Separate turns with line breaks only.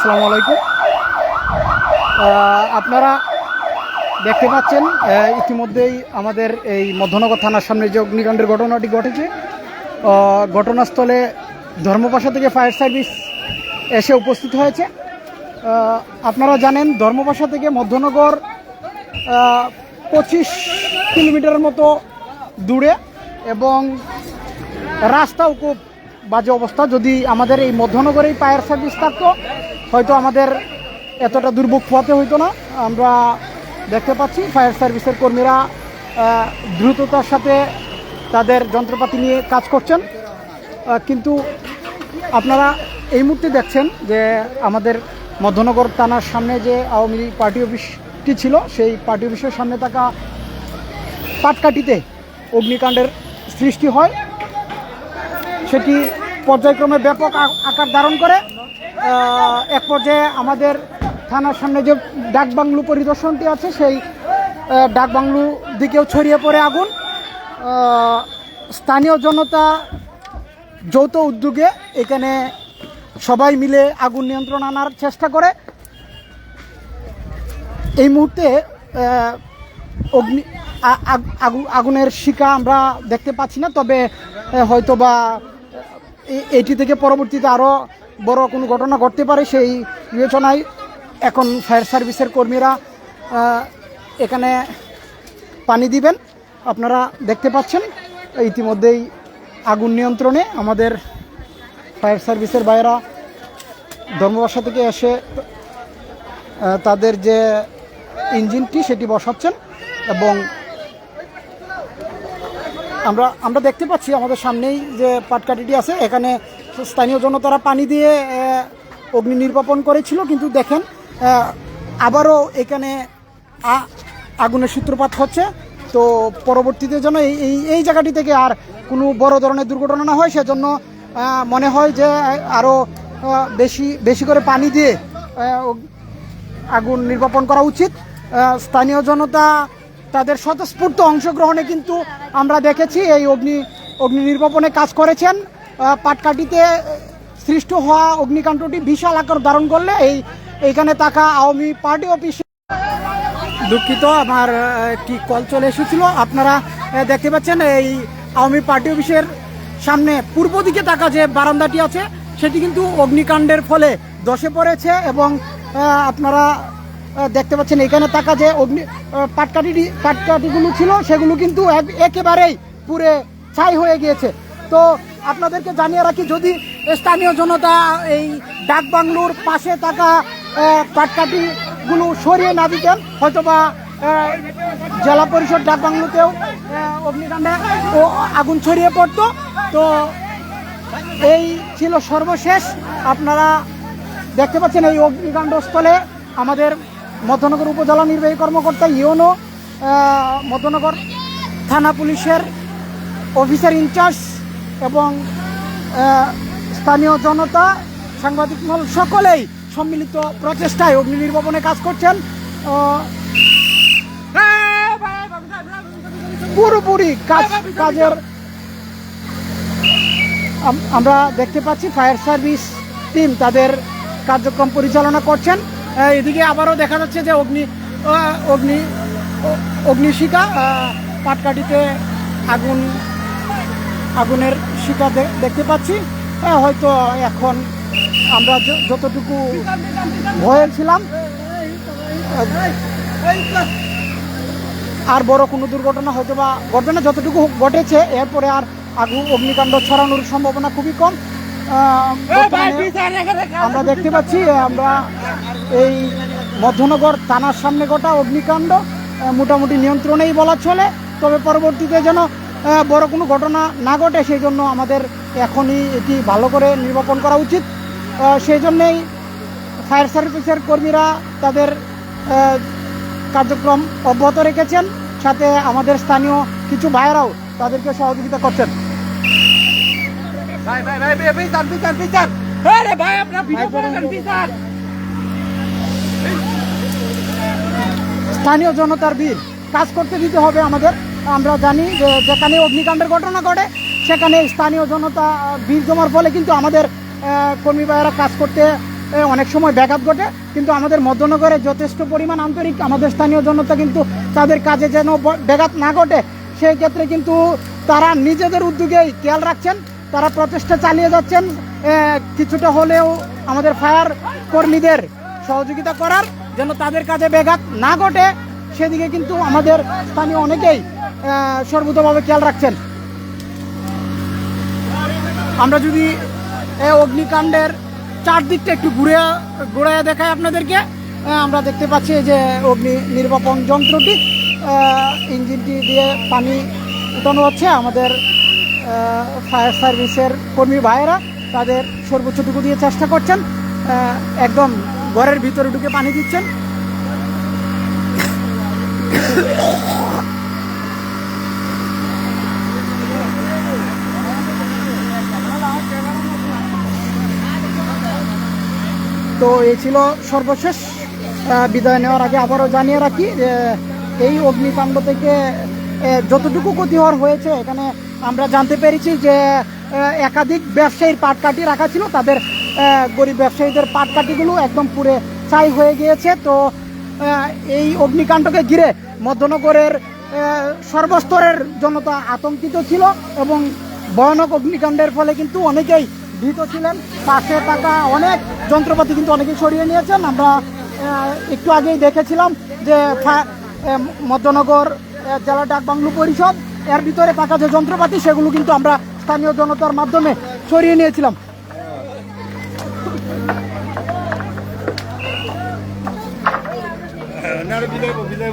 আসসালামু আলাইকুম। আপনারা দেখতে পাচ্ছেন ইতিমধ্যেই আমাদের এই মধ্যনগর থানার সামনে যে অগ্নিকাণ্ডের ঘটনাটি ঘটেছে ঘটনাস্থলে ধর্মপাশা থেকে ফায়ার সার্ভিস এসে উপস্থিত হয়েছে। আপনারা জানেন, ধর্মপাশা থেকে মধ্যনগর পঁচিশ কিলোমিটারের মতো দূরে এবং রাস্তাও খুব বাজে অবস্থা। যদি আমাদের এই মধ্যনগরেই ফায়ার সার্ভিস থাকতো হয়তো আমাদের এতটা দুর্ভোগ পোহাতে হইতো না। আমরা দেখতে পাচ্ছি ফায়ার সার্ভিসের কর্মীরা দ্রুততার সাথে তাদের যন্ত্রপাতি নিয়ে কাজ করছেন। কিন্তু আপনারা এই মুহূর্তে দেখছেন যে আমাদের মধ্যনগর থানার সামনে যে আওয়ামী লীগ পার্টি অফিসটি ছিল, সেই পার্টি অফিসের সামনে থাকা পাটকাঠিতে অগ্নিকাণ্ডের সৃষ্টি হয়। সেটি পর্যায়ক্রমে ব্যাপক আকার ধারণ করে। এক পর্যায়ে আমাদের থানার সামনে যে ডাকবাংলু পরিদর্শনটি আছে সেই ডাকবাংলু দিকেও ছড়িয়ে পড়ে আগুন। স্থানীয় জনতা যৌথ উদ্যোগে এখানে সবাই মিলে আগুন নিয়ন্ত্রণ আনার চেষ্টা করে। এই মুহূর্তে অগ্নি আগুনের শিকা আমরা দেখতে পাচ্ছি না তবে আহ, হয়তো বা এ- এটি থেকে পরবর্তীতে আরও বড় কোনো ঘটনা ঘটতে পারে সেই বিবেচনায় এখন ফায়ার সার্ভিসের কর্মীরা এখানে পানি দিবেন। আপনারা দেখতে পাচ্ছেন, ইতিমধ্যেই আগুন নিয়ন্ত্রণে আমাদের ফায়ার সার্ভিসের বাইরা ধর্মবাসা থেকে এসে তাদের যে ইঞ্জিনটি সেটি বসাচ্ছেন এবং আমরা আমরা দেখতে পাচ্ছি আমাদের সামনেই যে পাটকাঠিটি আছে, এখানে স্থানীয় জনতারা পানি দিয়ে অগ্নি নির্বাপন করেছিল, কিন্তু দেখেন আবারও এখানে আগুনের সূত্রপাত হচ্ছে। তো পরবর্তীতে যেন এই, এই- জায়গাটি থেকে আর কোনো বড় ধরনের দুর্ঘটনা না হয়, সেজন্য মনে হয় যে আরও বেশি বেশি করে পানি দিয়ে আগুন নির্বাপন করা উচিত। স্থানীয় জনতা তাদের স্বতঃস্ফূর্ত অংশগ্রহণে কিন্তু আমরা দেখেছি এই অগ্নি অগ্নি নির্বাপনে কাজ করেছেন। আহ, পাটকাঠিতে সৃষ্ট হওয়া অগ্নিকাণ্ডটি বিশাল আকার ধারণ করলে এই এইখানে থাকা আওয়ামী পার্টি অফিস দুঃখিত আমার একটি কল চলে এসেছিল। আপনারা দেখতে পাচ্ছেন এই আওয়ামী পার্টি অফিসের সামনে পূর্ব দিকে থাকা যে বারান্দাটি আছে সেটি কিন্তু অগ্নিকাণ্ডের ফলে ধসে পড়েছে এবং আপনারা দেখতে পাচ্ছেন এখানে থাকা যে অগ্নি আহ, পাটকাঠি পাটকাঠিগুলো ছিল সেগুলো কিন্তু এক- একেবারেই পুরে ছাই হয়ে গিয়েছে। তো আপনাদেরকে জানিয়ে রাখি যদি স্থানীয় জনতা এই ডাকবাংলোর পাশে থাকা আহ, পাটকাঠিগুলো সরিয়ে না দিতেন হয়তোবা জেলা পরিষদ ডাকবাংলোতেও আহ, অগ্নিকাণ্ডে ও আগুন ছড়িয়ে পড়তো। তো এই ছিল সর্বশেষ। আপনারা দেখতে পাচ্ছেন এই অগ্নিকাণ্ডস্থলে আমাদের মধ্যনগর উপজেলা নির্বাহী কর্মকর্তা আহ, মধ্যনগর থানা পুলিশের অফিসার ইনচার্জ এবং স্থানীয় জনতা সাংবাদিক মহল সকলেই সম্মিলিত প্রচেষ্টায় অগ্নি নির্বাপনে কাজ করছেন। পুরোপুরি কাজ কাজের আমরা দেখতে পাচ্ছি ফায়ার সার্ভিস টিম তাদের কার্যক্রম পরিচালনা করছেন। এদিকে আবারও দেখা যাচ্ছে যে অগ্নি অগ্নি অ- অগ্নিশিখা পাটকাঠিতে আগুন, আগুনের শিকা দেখতে পাচ্ছি। হয়তো এখন আমরা যতটুকু ভয়ে ছিলাম, আর বড় কোনো দুর্ঘটনা হয়তো বা ঘটবে না, যতটুকু ঘটেছে, এরপরে আর আগুন অগ্নিকাণ্ড ছড়ানোর সম্ভাবনা খুবই কম। আমরা দেখতে পাচ্ছি আমরা এই মধ্যনগর থানার সামনে গোটা অগ্নিকাণ্ড মোটামুটি নিয়ন্ত্রণেই বলা চলে। তবে পরবর্তীতে যেন বড় কোনো ঘটনা না ঘটে সেই জন্য আমাদের এখনই এটি ভালো করে নির্বাপন করা উচিত। সেই জন্যেই ফায়ার সার্ভিসের কর্মীরা তাদের কার্যক্রম অব্যাহত রেখেছেন। সাথে আমাদের স্থানীয় কিছু ভাইয়েরাও তাদেরকে সহযোগিতা করছেন।
ভাই ভাই ভাই ভাই বিচার বিচার বিচার আরে ভাই আপনার ভিডিও করেন বিচার
স্থানীয় জনতার বীর কাজ করতে দিতে হবে আমাদের। আমরা জানি যে যেখানে অগ্নিকাণ্ডের ঘটনা ঘটে সেখানে স্থানীয় জনতা বীর জমার ফলে কিন্তু আমাদের কর্মী ভাইয়েরা কাজ করতে অনেক সময় ব্যাঘাত ঘটে। কিন্তু আমাদের মধ্যনগরে যথেষ্ট পরিমাণ আন্তরিক আমাদের স্থানীয় জনতা কিন্তু তাদের কাজে যেন ব্যাঘাত না ঘটে সেই ক্ষেত্রে কিন্তু তারা নিজেদের উদ্যোগেই খেয়াল রাখছেন। তারা প্রচেষ্টা চালিয়ে যাচ্ছেন কিছুটা হলেও আমাদের ফায়ার কর্মীদের সহযোগিতা করার যেন তাদের কাজে ব্যাঘাত না ঘটে, সেদিকে কিন্তু আমাদের স্থানীয় অনেকেই সর্বতভাবে খেয়াল রাখছেন। আমরা যদি অগ্নিকাণ্ডের চারদিকটা একটু ঘুরে ঘুরে দেখাই আপনাদেরকে আমরা দেখতে পাচ্ছি যে অগ্নি নির্বাপন যন্ত্রটি ইঞ্জিনটি দিয়ে পানি উঠানো হচ্ছে, আমাদের ফায়ার সার্ভিসের কর্মী ভাইয়েরা তাদের সর্বোচ্চটুকু দিয়ে চেষ্টা করছেন। একদম ঘরের ভিতরে ঢুকে পানি দিচ্ছেন। তো এই ছিল সর্বশেষ বিদায় নেওয়ার আগে আবারও জানিয়ে রাখি যে এই অগ্নিকাণ্ড থেকে যতটুকু ক্ষতি হওয়ার হয়েছে এখানে আমরা জানতে পেরেছি যে একাধিক ব্যবসায়ীর পাটকাঠি রাখা ছিল। তাদের গরিব ব্যবসায়ীদের পাটকাঠিগুলো একদম পুরে ছাই হয়ে গিয়েছে। তো এই অগ্নিকাণ্ডকে ঘিরে মধ্যনগরের সর্বস্তরের জনতা আতঙ্কিত ছিল এবং ভয়ানক অগ্নিকাণ্ডের ফলে কিন্তু অনেকেই ভীত ছিলেন। পাশে থাকা অনেক যন্ত্রপাতি কিন্তু অনেকেই সরিয়ে নিয়েছেন। আমরা একটু আগেই দেখেছিলাম যে মধ্যনগর জেলা ডাক পরিষদ এর ভিতরে থাকা যে যন্ত্রপাতি, সেগুলো কিন্তু আমরা স্থানীয় জনতার মাধ্যমে সরিয়ে নিয়েছিলাম।
বিদায় বিদায়